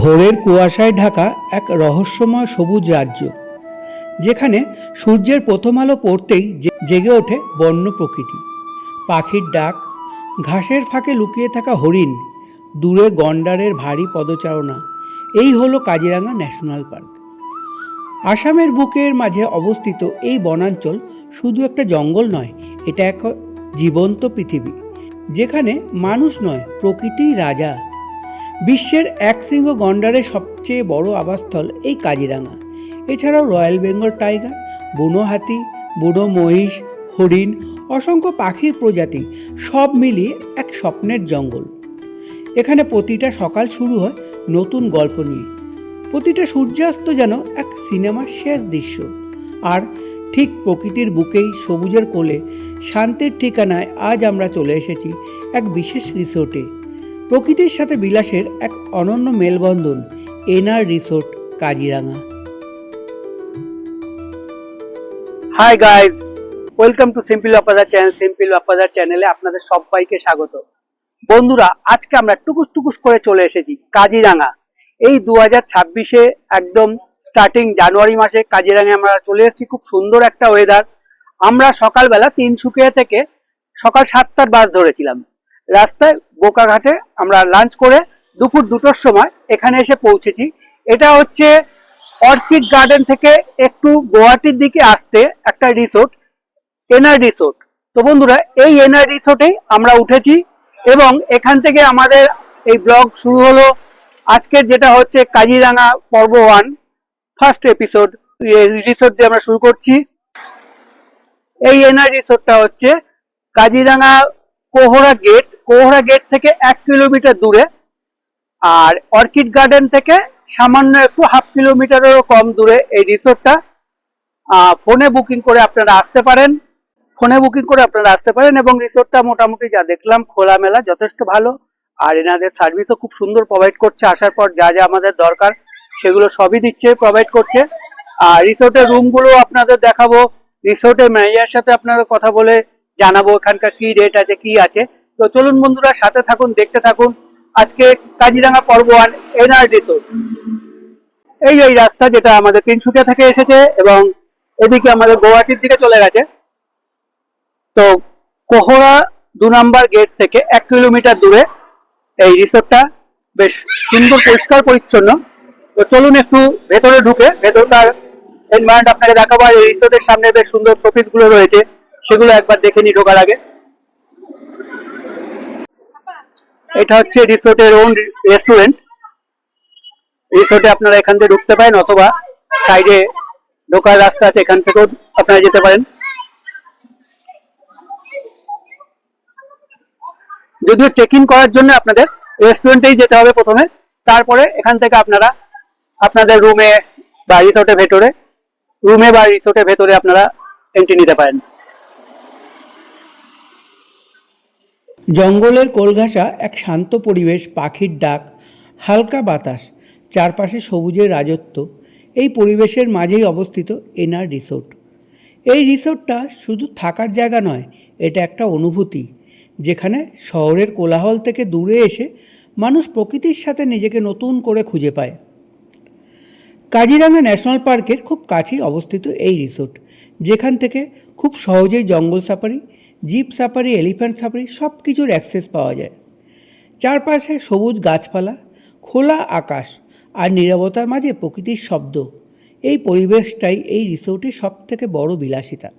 ভোরের কুয়াশায় ঢাকা এক রহস্যময় সবুজ রাজ্য, যেখানে সূর্যের প্রথম আলো পড়তেই জেগে ওঠে বন্য প্রকৃতি। পাখির ডাক, ঘাসের ফাঁকে লুকিয়ে থাকা হরিণ, দূরে গন্ডারের ভারী পদচারণা, এই হলো কাজিরাঙা ন্যাশনাল পার্ক। আসামের বুকের মাঝে অবস্থিত এই বনাঞ্চল শুধু একটা জঙ্গল নয়, এটা এক জীবন্ত পৃথিবী, যেখানে মানুষ নয়, প্রকৃতিই রাজা। বিশ্বের এক শৃঙ্গ গন্ডারের সবচেয়ে বড় আবাসস্থল এই কাজিরাঙা। এছাড়াও রয়্যাল বেঙ্গল টাইগার বুনো হাতি বুনো মহিষ, হরিণ, অসংখ্য পাখির প্রজাতি, সব মিলিয়ে এক স্বপ্নের জঙ্গল। এখানে প্রতিটা সকাল শুরু হয় নতুন গল্প নিয়ে। প্রতিটা সূর্যাস্ত যেন এক সিনেমার শেষ দৃশ্য। আর ঠিক প্রকৃতির বুকেই সবুজের কোলে, শান্তির ঠিকানায় আজ আমরা চলে এসেছি এক বিশেষ রিসোর্টে। প্রকৃতির সাথে বিলাসের এক অনন্য মেলবন্ধন NR resort, Kaziranga. Hi guys welcome to simple আপাদার channel simple আপাদার চ্যানেলে আপনাদের সবাইকে স্বাগত। বন্ধুরা, আজকে আমরা টুকুস টুকুস করে চলে এসেছি কাজিরাঙা। এই দু হাজার ছাব্বিশে একদম স্টার্টিং জানুয়ারি মাসে কাজিরাঙায় আমরা চলে এসেছি, খুব সুন্দর একটা ওয়েদার আমরা সকালবেলা তিনসুকিয়া থেকে সকাল সাতটার বাস ধরেছিলাম। রাস্তায় বোকাঘাটে আমরা লাঞ্চ করে দুপুর দুটোর সময় এখানে এসে পৌঁছেছি। এটা হচ্ছে অর্কিড গার্ডেন থেকে একটু গুয়াহাটির দিকে আসতে একটা রিসোর্ট এনআর রিসোর্ট তো বন্ধুরা, এই এনআর রিসোর্টেই আমরা উঠেছি এবং এখান থেকে আমাদের এই ব্লগ শুরু হলো। আজকের যেটা হচ্ছে কাজিরাঙা পর্ব ওয়ান ফার্স্ট এপিসোড রিসোর্ট দিয়ে আমরা শুরু করছি। এই এনআর রিসোর্টটা হচ্ছে কাজিরাঙা কোহরা গেট কোহরা গেট থেকে এক কিলোমিটার দূরে আর অর্কিড গার্ডেন থেকে সামান্য একটু হাফ কিলোমিটারেরও কম দূরে এই রিসোর্টটা। ফোনে বুকিং করে আপনারা আসতে পারেন। ফোনে বুকিং করে আপনারা আসতে পারেন এবং রিসোর্টটা মোটামুটি যা দেখলাম খোলামেলা যথেষ্ট ভালো। আর এনাদের সার্ভিসও খুব সুন্দর প্রোভাইড করছে। আসার পর যা যা আমাদের দরকার সেগুলো সবই দিচ্ছে প্রোভাইড করছে। আর রিসোর্টের রুমগুলো আপনাদের দেখাবো। রিসোর্টের ম্যানেজারের সাথে আপনারা কথা বলে জানাব এখানকার কি রেট আছে, কি আছে। তো চলুন বন্ধুরা, সাথে থাকুন, দেখতে থাকুন। আজকে কাজিরাঙা পর্ব ওয়ান এনআর রিসোর্ট এই এই রাস্তা যেটা আমাদের তিনসুকিয়া থেকে এসেছে এবং এদিকে আমাদের গুয়াহাটির দিকে চলে গেছে। তো কোহরা দু নাম্বার গেট থেকে এক কিলোমিটার দূরে এই রিসোর্টটা বেশ সুন্দর, পরিষ্কার, পরিচ্ছন্ন। তো চলুন একটু ভেতরে ঢুকে, ভেতরটার এনভায়রনমেন্ট আপনাকে দেখাবো। আর এই রিসোর্টের সামনে বেশ সুন্দর শোপিসগুলো রয়েছে, সেগুলো একবার দেখে নি ঢোকার আগে। এটা হচ্ছে রিসোর্টের ওন রেস্টুরেন্ট রিসোর্টে আপনারা এখান থেকে ঢুকতে পারেন অথবা সাইডে ঢোকার রাস্তা আছে, এখান থেকেও আপনারা যেতে পারেন। যদিও চেক ইন করার জন্য আপনাদের রেস্টুরেন্টেই যেতে হবে প্রথমে। তারপরে এখান থেকে আপনারা আপনাদের রুমে বা রিসোর্টের ভেতরে রুমে বা রিসোর্টের ভেতরে আপনারা এন্ট্রি নিতে পারেন। জঙ্গলের কোলঘাসা এক শান্ত পরিবেশ, পাখির ডাক, হালকা বাতাস, চারপাশে সবুজের রাজত্ব, এই পরিবেশের মাঝেই অবস্থিত এনআর রিসোর্ট। এই রিসোর্টটা শুধু থাকার জায়গা নয়, এটা একটা অনুভূতি, যেখানে শহরের কোলাহল থেকে দূরে এসে মানুষ প্রকৃতির সাথে নিজেকে নতুন করে খুঁজে পায়। কাজিরাঙা ন্যাশনাল পার্কের খুব কাছেই অবস্থিত এই রিসোর্ট, যেখান থেকে খুব সহজেই জঙ্গল safari jeep safari, elephant safari সব কিছুর অ্যাক্সেস পাওয়া যায়। চারপাশে সবুজ গাছপালা, খোলা আকাশ আর নীরবতার মাঝে প্রকৃতির শব্দ। এই পরিবেশটাই এই রিসোর্টের সবথেকে বড় বিলাসিতা।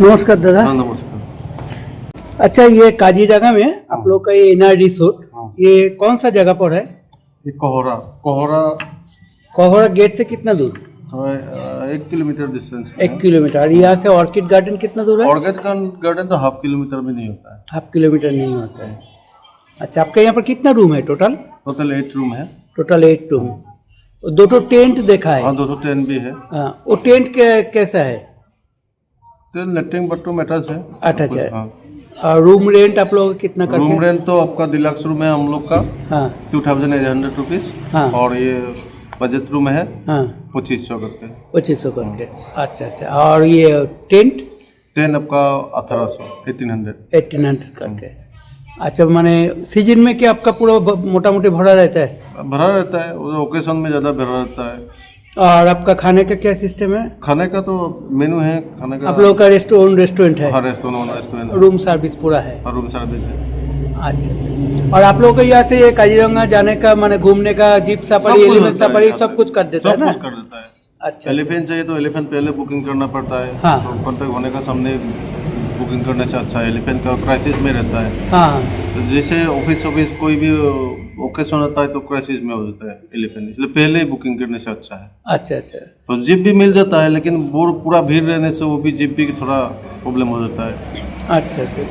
नमस्कार दादा। हाँ नमस्कार। अच्छा ये काजीरंगा में आप लोग का ये एनआर रिसोर्ट हाँ। ये कौन सा जगह पर है? ये कोहरा कोहरा। कोहरा गेट से कितना दूर? एक किलोमीटर डिस्टेंस एक किलोमीटर। और यहाँ से ऑर्किड गार्डन कितना दूर है? ऑर्गेड गार्डन तो हाफ़ किलोमीटर भी नहीं होता है। हाफ़ किलोमीटर नहीं होता है। अच्छा आपके यहाँ पर कितना रूम है टोटल टोटल एट रूम है। टोटल एट रूम दो टेंट देखा है? हाँ दो टेन भी है। हाँ, वो टेंट कैसा है? तो बाथरूम अटैच है। अच्छा अच्छा हाँ। और रूम रेंट आप लोग कितना करते रूम रेंट तो आपका डिलक्स रूम है हम लोग का। हाँ। Two thousand eight hundred rupees हाँ। और ये बजट रूम है। हाँ। पच्चीस सौ करके। पच्चीस सौ करके। अच्छा अच्छा। और ये टेंट टेन आपका अठारह सौ एटीन हंड्रेड एट्टीन हंड्रेड करके। अच्छा माने सीज़न में क्या आपका पूरा मोटा मोटी भरा रहता है? भरा रहता है। ओकेशन में ज़्यादा भरा रहता है। और आपका खाने का क्या सिस्टम है? खाने का तो मेनू है खाने का आप लोगों का रेस्टोरेंट रेस्टोरेंट है। हाँ रेस्टोरेंट रेस्टोरेंट रूम सर्विस पूरा है। रूम सर्विस है। अच्छा अच्छा। और आप लोगों को यहाँ से काजीरंगा जाने का माने घूमने का जीप सफारी एलिफेंट सफारी सब कुछ कर देता है सब ना? कुछ कर देता है। अच्छा अच्छा। एलिफेंट चाहिए तो एलिफेंट पहले बुकिंग करना पड़ता है। हाँ। तो कॉन्टेक्ट होने का सामने बुकिंग करने से अच्छा है एलिफेंट का क्राइसिस में रहता है हाँ हाँ तो जैसे ऑफिस ऑफिस कोई भी ओकेशन होता है तो क्राइसिस में हो जाता है एलिफेंट इसलिए पहले ही बुकिंग करने से अच्छा है अच्छा अच्छा तो जिप भी मिल जाता है लेकिन वो पूरा भीड़ रहने से वो भी जिप भी थोड़ा प्रॉब्लम हो जाता है अच्छा अच्छा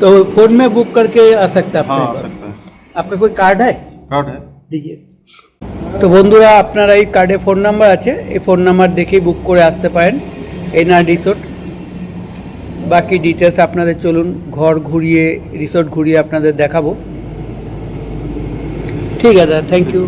तो फोन में बुक करके आ सकता है हाँ आ आपके पास? सकता है आपका कोई कार्ड है कार्ड है দিজিয়ে তো বন্ধুরা আপনারা এই কার্ডে ফোন নাম্বার আছে এই ফোন নাম্বার দেখেই বুক করে আসতে পারেন এনআর রিসোর্ট বাকি ডিটেলস আপনাদের চলুন, ঘর ঘুরিয়ে রিসোর্ট ঘুরিয়ে আপনাদের দেখাবো। ঠিক আছে থ্যাংক ইউ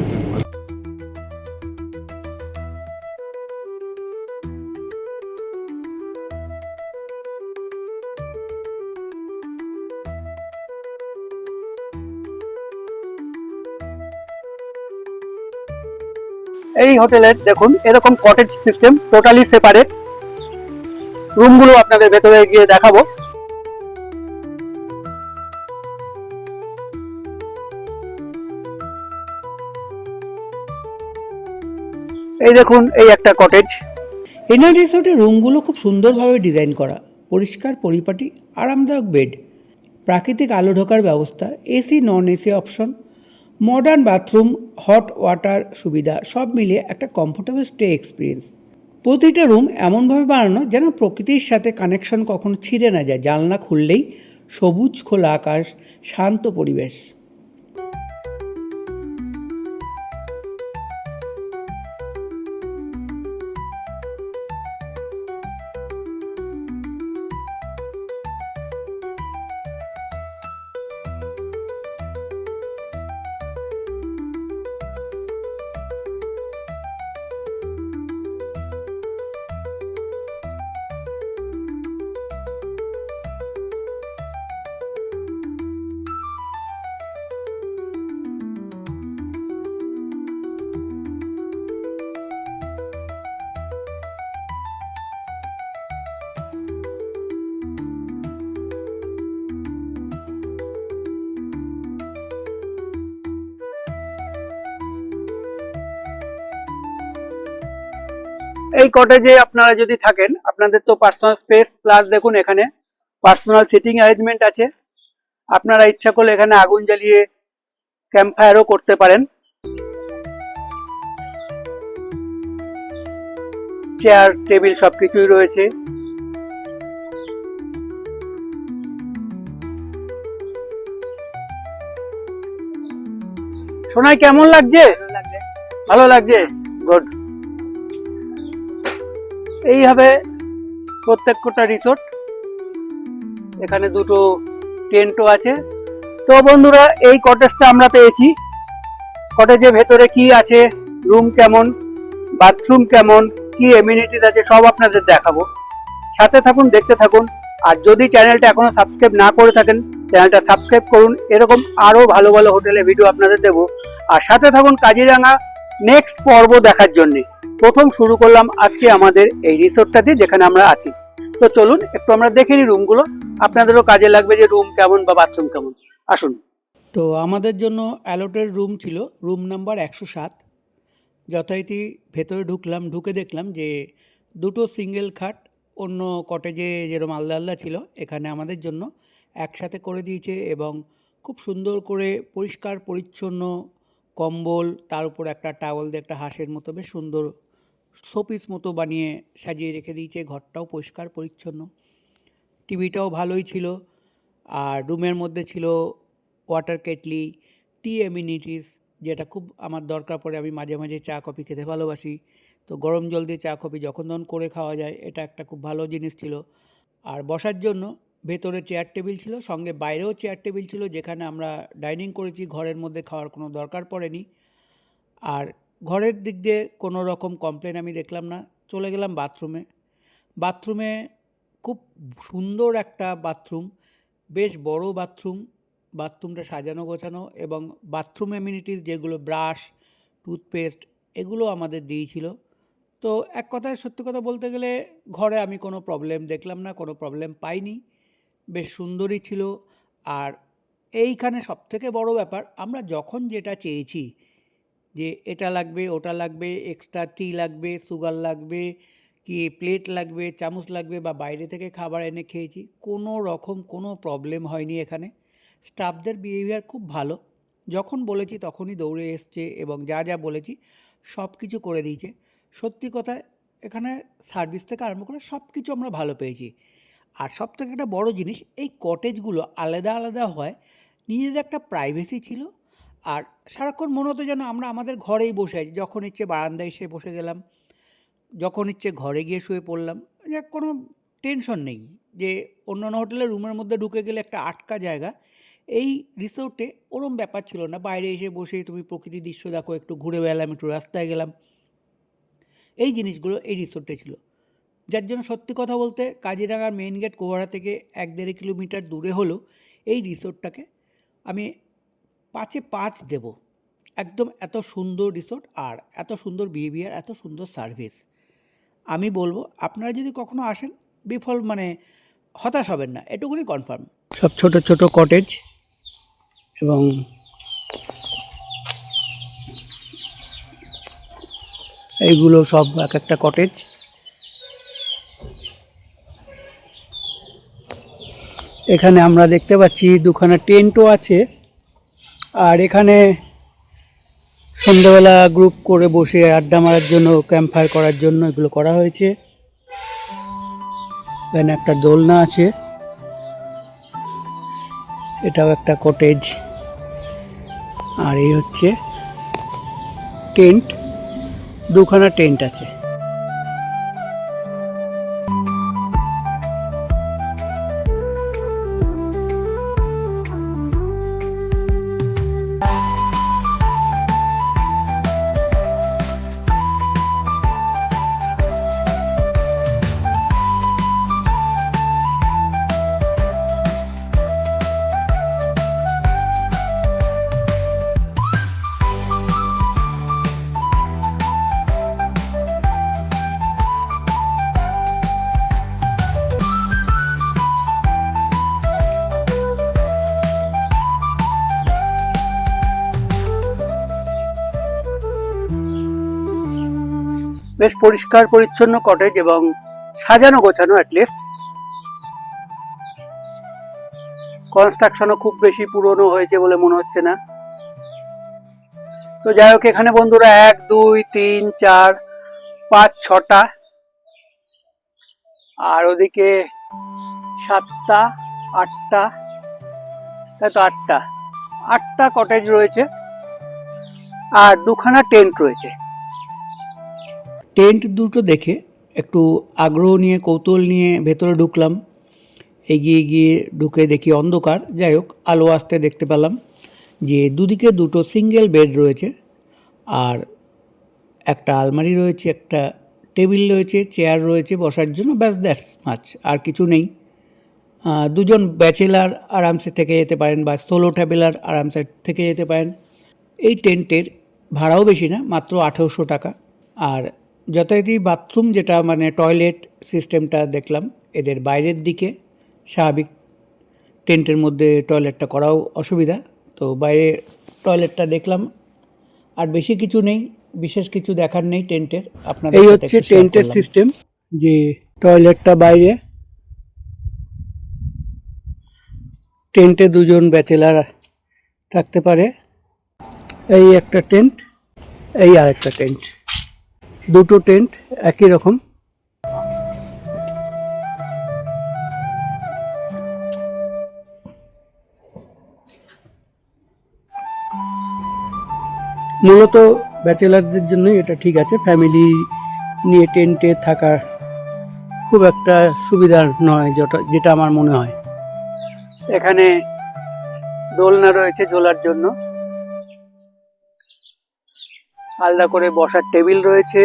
এই হোটেলের দেখুন, এরকম কটেজ সিস্টেম টোটালি সেপারেট রুমগুলো আপনাদের ভেতরে গিয়ে দেখাবো। এই দেখুন, এই একটা কটেজ এনআর রিসোর্টের রুমগুলো খুব সুন্দরভাবে ডিজাইন করা। পরিষ্কার, পরিপাটি, আরামদায়ক বেড। প্রাকৃতিক আলো ঢোকার ব্যবস্থা, AC, non AC option modern bathroom hot water সুবিধা, সব মিলিয়ে একটা কমফোর্টেবল স্টে এক্সপিরিয়েন্স প্রতিটা রুম এমনভাবে বানানো যেন প্রকৃতির সাথে কানেকশন কখনো ছিঁড়ে না যায়। জানলা খুললেই সবুজ খোলা আকাশ, শান্ত পরিবেশ। এই কটেজে আপনারা যদি থাকেন আপনাদের তো পার্সোনাল স্পেস প্লাস দেখুন এখানে পার্সোনাল সিটিং অ্যারেঞ্জমেন্ট আছে। আপনারা ইচ্ছা করলে এখানে আগুন জ্বালিয়ে ক্যাম্প ফায়ারও করতে পারেন। চেয়ার টেবিল সবকিছুই রয়েছে। সোনাই কেমন লাগছে? ভালো লাগছে। গুড এই হবে প্রত্যেকটা রিসোর্ট এখানে দুটো টেন্টও আছে। তো বন্ধুরা, এই কটেজটা আমরা পেয়েছি। কটেজের ভেতরে কি আছে রুম কেমন বাথরুম কেমন, কি এমিনিটিস আছে, সব আপনাদের দেখাবো। সাথে থাকুন, দেখতে থাকুন। আর যদি চ্যানেলটা এখনও সাবস্ক্রাইব না করে থাকেন চ্যানেলটা সাবস্ক্রাইব করুন। এরকম আরও ভালো ভালো হোটেলে ভিডিও আপনাদের দেবো। আর সাথে থাকুন কাজিরাঙা নেক্সট পর্ব দেখার জন্য। প্রথম শুরু করলাম আজকে আমাদের এই রিসোর্টটা দিয়ে যেখানে আমরা আছি। তো চলুন, একটু আমরা দেখে নিই রুমগুলো। আপনাদেরও কাজে লাগবে যে রুম কেমন বা বাথরুম কেমন। আসুন। তো আমাদের জন্য অ্যালোটের রুম ছিল, রুম নাম্বার একশো সাত। যথারীতি ভেতরে ঢুকলাম, ঢুকে দেখলাম যে দুটো সিঙ্গেল খাট, অন্য কটেজে যেরকম আলাদা আলাদা ছিল, এখানে আমাদের জন্য একসাথে করে দিয়েছে এবং খুব সুন্দর করে পরিষ্কার, পরিচ্ছন্ন কম্বল, তার উপর একটা টাওয়াল দিয়ে একটা হাঁসের মতো বেশ সুন্দর শোপিস মতো বানিয়ে সাজিয়ে রেখে দিয়েছে। ঘরটাও পরিষ্কার, পরিচ্ছন্ন। টিভিটাও ভালোই ছিল। আর রুমের মধ্যে ছিল ওয়াটার কেটলি টি এমিনিটিস যেটা খুব আমার দরকার পড়ে। আমি মাঝে মাঝে চা, কফি খেতে ভালোবাসি। তো গরম জল দিয়ে চা, কফি যখন তখন করে খাওয়া যায়, এটা একটা খুব ভালো জিনিস ছিল। আর বসার জন্য ভেতরে চেয়ার টেবিল ছিল, সঙ্গে বাইরেও চেয়ার টেবিল ছিল, যেখানে আমরা ডাইনিং করেছি, ঘরের মধ্যে খাওয়ার কোনো দরকার পড়েনি। আর ঘরের দিক দিয়ে কোনো রকম কমপ্লেন আমি দেখলাম না। চলে গেলাম বাথরুমে বাথরুমে খুব সুন্দর একটা বাথরুম বেশ বড় বাথরুম বাথরুমটা সাজানো গোছানো এবং বাথরুম এমিনিটিস যেগুলো ব্রাশ টুথপেস্ট এগুলো আমাদের দিয়েছিল। তো এক কথায় সত্যি কথা বলতে গেলে ঘরে আমি কোনো প্রবলেম দেখলাম না, কোনো প্রবলেম পাইনি। বেশ সুন্দরই ছিল। আর এইখানে সবথেকে বড় ব্যাপার, আমরা যখন যেটা চেয়েছি যে এটা লাগবে, ওটা লাগবে এক্সট্রা টি লাগবে সুগার লাগবে, কি প্লেট লাগবে, চামচ লাগবে বা বাইরে থেকে খাবার এনে খেয়েছি, কোনো রকম কোনো প্রবলেম হয়নি এখানে। স্টাফদের বিহেভিয়ার খুব ভালো। যখন বলেছি তখনই দৌড়ে এসছে এবং যা যা বলেছি সব কিছু করে দিয়েছে। সত্যি কথা, এখানে সার্ভিস থেকে আরম্ভ করে সব কিছু আমরা ভালো পেয়েছি। আর সব থেকে একটা বড় জিনিস, এই কটেজগুলো আলাদা আলাদা হয়, নিজেদের একটা প্রাইভেসি ছিল, আর সারাক্ষণ মনে হতো যেন আমরা আমাদের ঘরেই বসে আছি। যখন ইচ্ছে বারান্দায় এসে বসে গেলাম, যখন ইচ্ছে ঘরে গিয়ে শুয়ে পড়লাম, যে কোনো টেনশন নেই যে অন্যান্য অন্য হোটেলের রুমের মধ্যে ঢুকে গেলে একটা আটকা জায়গা, এই রিসোর্টে ওরম ব্যাপার ছিল না। বাইরে এসে বসে তুমি প্রকৃতির দৃশ্য দেখো, একটু ঘুরে বেড়ালাম, একটু রাস্তায় গেলাম। এই জিনিসগুলো এই রিসোর্টে ছিল। যার জন্য সত্যি কথা বলতে কাজিরাঙার মেইন গেট কোহারা থেকে এক দেড় কিলোমিটার দূরে হলো এই রিসোর্টটাকে আমি পাঁচে পাঁচ দেব। একদম এত সুন্দর রিসোর্ট আর এত সুন্দর বিহেভিয়ার এত সুন্দর সার্ভিস আমি বলব, আপনারা যদি কখনো আসেন, বিফল মানে হতাশ হবেন না, এটুকুনি কনফার্ম সব ছোট ছোট কটেজ এবং এইগুলো সব এক একটা কটেজ এখানে আমরা দেখতে পাচ্ছি দুখানা টেন্টও আছে। আর এখানে সন্ধ্যাবেলা গ্রুপ করে বসে আড্ডা মারার জন্য ক্যাম্প ফায়ার করার জন্য এগুলো করা হয়েছে। এখানে একটা দোলনা আছে। এটাও একটা কটেজ আর এই হচ্ছে টেন্ট। দুখানা টেন্ট আছে। বেশ পরিষ্কার, পরিচ্ছন্ন কটেজ এবং সাজানো গোছানো অ্যাটলিস্ট কনস্ট্রাকশনও খুব বেশি পুরনো হয়েছে বলে মনে হচ্ছে না। তো যাই হোক, এখানে বন্ধুরা এক, দুই, তিন, চার, পাঁচ, ছটা। আর ওদিকে সাতটা, আটটা, তাই তো আটটা। আটটা কটেজ রয়েছে। আর দুখানা টেন্ট রয়েছে। টেন্ট দুটো দেখে একটু আগ্রহ নিয়ে, কৌতূহল নিয়ে ভেতরে ঢুকলাম। এগিয়ে গিয়ে ঢুকে দেখি অন্ধকার। যাই হোক, আলো আসতে দেখতে পেলাম যে দুদিকে দুটো সিঙ্গেল বেড রয়েছে আর একটা আলমারি রয়েছে, একটা টেবিল রয়েছে, চেয়ার রয়েছে বসার জন্য। ব্যাস, দ্যাটস মাছ আর কিছু নেই। দুজন ব্যাচেলার আরামসে থেকে যেতে পারেন বা সোলো ট্রাভেলার আরামসে থেকে যেতে পারেন। এই টেন্টের ভাড়াও বেশি না, মাত্র আঠেরোশো টাকা। আর যথারীতি বাথরুম যেটা মানে টয়লেট সিস্টেমটা দেখলাম এদের বাইরের দিকে স্বাভাবিক টেন্টের মধ্যে টয়লেটটা করাও অসুবিধা। তো বাইরে টয়লেটটা দেখলাম আর বেশি কিছু নেই বিশেষ কিছু দেখার নেই টেন্টের। আপনাদের এই হচ্ছে টেন্টের সিস্টেম যে টয়লেটটা বাইরে টেন্টে দুজন ব্যাচেলার থাকতে পারে। এই একটা টেন্ট এই আর একটা টেন্ট। দুটো টেন্ট একই রকম। মূলত ব্যাচেলারদের জন্যই এটা ঠিক আছে, ফ্যামিলি নিয়ে টেন্টে থাকার খুব একটা সুবিধার নয় যেটা যেটা আমার মনে হয়। এখানে দোলনা রয়েছে ঝোলার জন্য। আলাদা করে বসার টেবিল রয়েছে।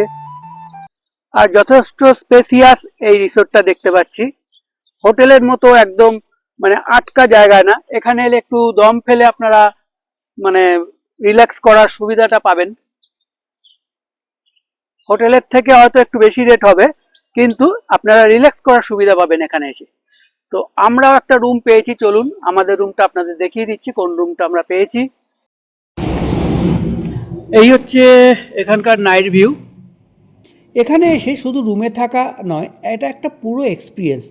আর যথেষ্ট স্পেসিয়াস এই রিসোর্টটা দেখতে পাচ্ছি। হোটেলের মতো একদম মানে আটকা জায়গা না। এখানে এলে একটু দম ফেলে আপনারা মানে রিল্যাক্স করার সুবিধাটা পাবেন। হোটেলের থেকে হয়তো একটু বেশি রেট হবে কিন্তু আপনারা রিল্যাক্স করার সুবিধা পাবেন এখানে এসে। তো আমরাও একটা রুম পেয়েছি চলুন। আমাদের রুমটা আপনাদের দেখিয়ে দিচ্ছি কোন রুমটা আমরা পেয়েছি। এই হচ্ছে এখানকার নাইট ভিউ এখানে এসে শুধু রুমে থাকা নয়, এটা একটা পুরো এক্সপিরিয়েন্স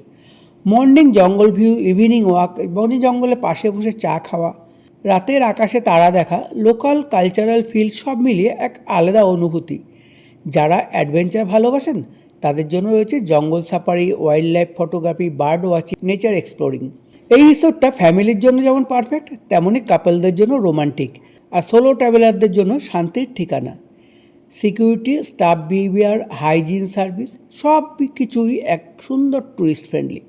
মর্নিং জঙ্গল ভিউ ইভিনিং ওয়াক বনি জঙ্গলে পাশে বসে চা খাওয়া, রাতের আকাশে তারা দেখা লোকাল কালচারাল ফিল সব মিলিয়ে এক আলাদা অনুভূতি। যারা অ্যাডভেঞ্চার ভালোবাসেন, তাদের জন্য রয়েছে জঙ্গল safari wildlife photography bird watching nature exploring এই রিসোর্টটা ফ্যামিলির জন্য যেমন পারফেক্ট তেমনই কাপলদের জন্য রোমান্টিক আর সোলো ট্রাভেলারদের জন্য শান্তির ঠিকানা। Security staff behaviour hygiene service সব কিছুই এক সুন্দর টুরিস্ট ফ্রেন্ডলি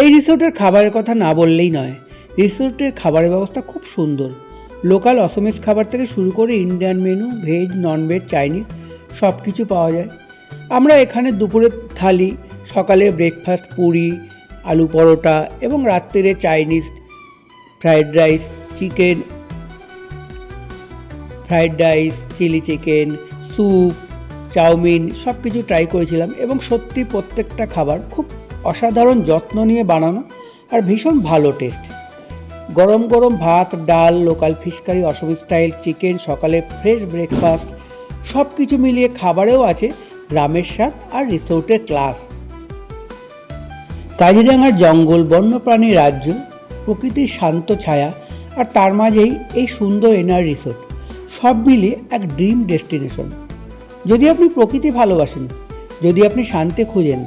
এই রিসোর্টের খাবারের কথা না বললেই নয়। রিসোর্টের খাবারের ব্যবস্থা খুব সুন্দর। লোকাল অসমিস খাবার থেকে শুরু করে Indian menu, veg, non veg, Chinese সব কিছু পাওয়া যায়। আমরা এখানে দুপুরের থালি সকালে ব্রেকফাস্ট, পুরি, আলু পরোটা এবং রাত্রে Chinese fried rice, chicken fried rice, chilli chicken, soup, chow mein সব কিছু ট্রাই করেছিলাম এবং সত্যি প্রত্যেকটা খাবার খুব অসাধারণ যত্ন নিয়ে বানানো আর ভীষণ ভালো টেস্ট গরম গরম ভাত, ডাল local fish curry Assam style chicken সকালে ফ্রেশ ব্রেকফাস্ট সব কিছু মিলিয়ে খাবারেও আছে গ্রামের স্বাদ আর রিসোর্টের ক্লাস কাজিরাঙার জঙ্গল, বন্যপ্রাণী রাজ্য, প্রকৃতির শান্ত ছায়া আর তার মাঝেই এই সুন্দর এনার রিসোর্ট, সব মিলিয়ে এক ড্রিম ডেস্টিনেশন যদি আপনি প্রকৃতি ভালোবাসেন, যদি আপনি শান্তি খুঁজেন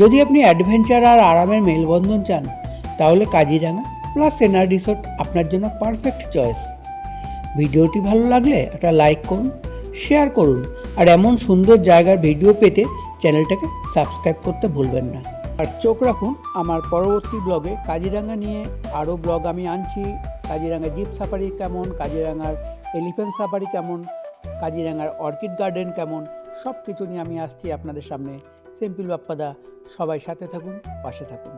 যদি আপনি অ্যাডভেঞ্চার আর আরামের মেলবন্ধন চান, তাহলে কাজিরাঙা প্লাস এনার রিসোর্ট আপনার জন্য পারফেক্ট চয়েস ভিডিওটি ভালো লাগলে একটা লাইক করুন শেয়ার করুন, আর এমন সুন্দর জায়গার ভিডিও পেতে চ্যানেলটাকে সাবস্ক্রাইব করতে ভুলবেন না। আর চোখ রাখুন, আমার পরবর্তী ব্লগে কাজিরাঙ্গা নিয়ে আরও ব্লগ আমি আনছি। কাজিরাঙ্গা জিপ সাফারি কেমন কাজিরাঙ্গার এলিফ্যান্ট সাফারি কেমন কাজিরাঙ্গার অর্কিড গার্ডেন কেমন সব কিছু নিয়ে আমি আসছি আপনাদের সামনে। সিম্পল বাপ্পাদা সবাই সাথে থাকুন পাশে থাকুন।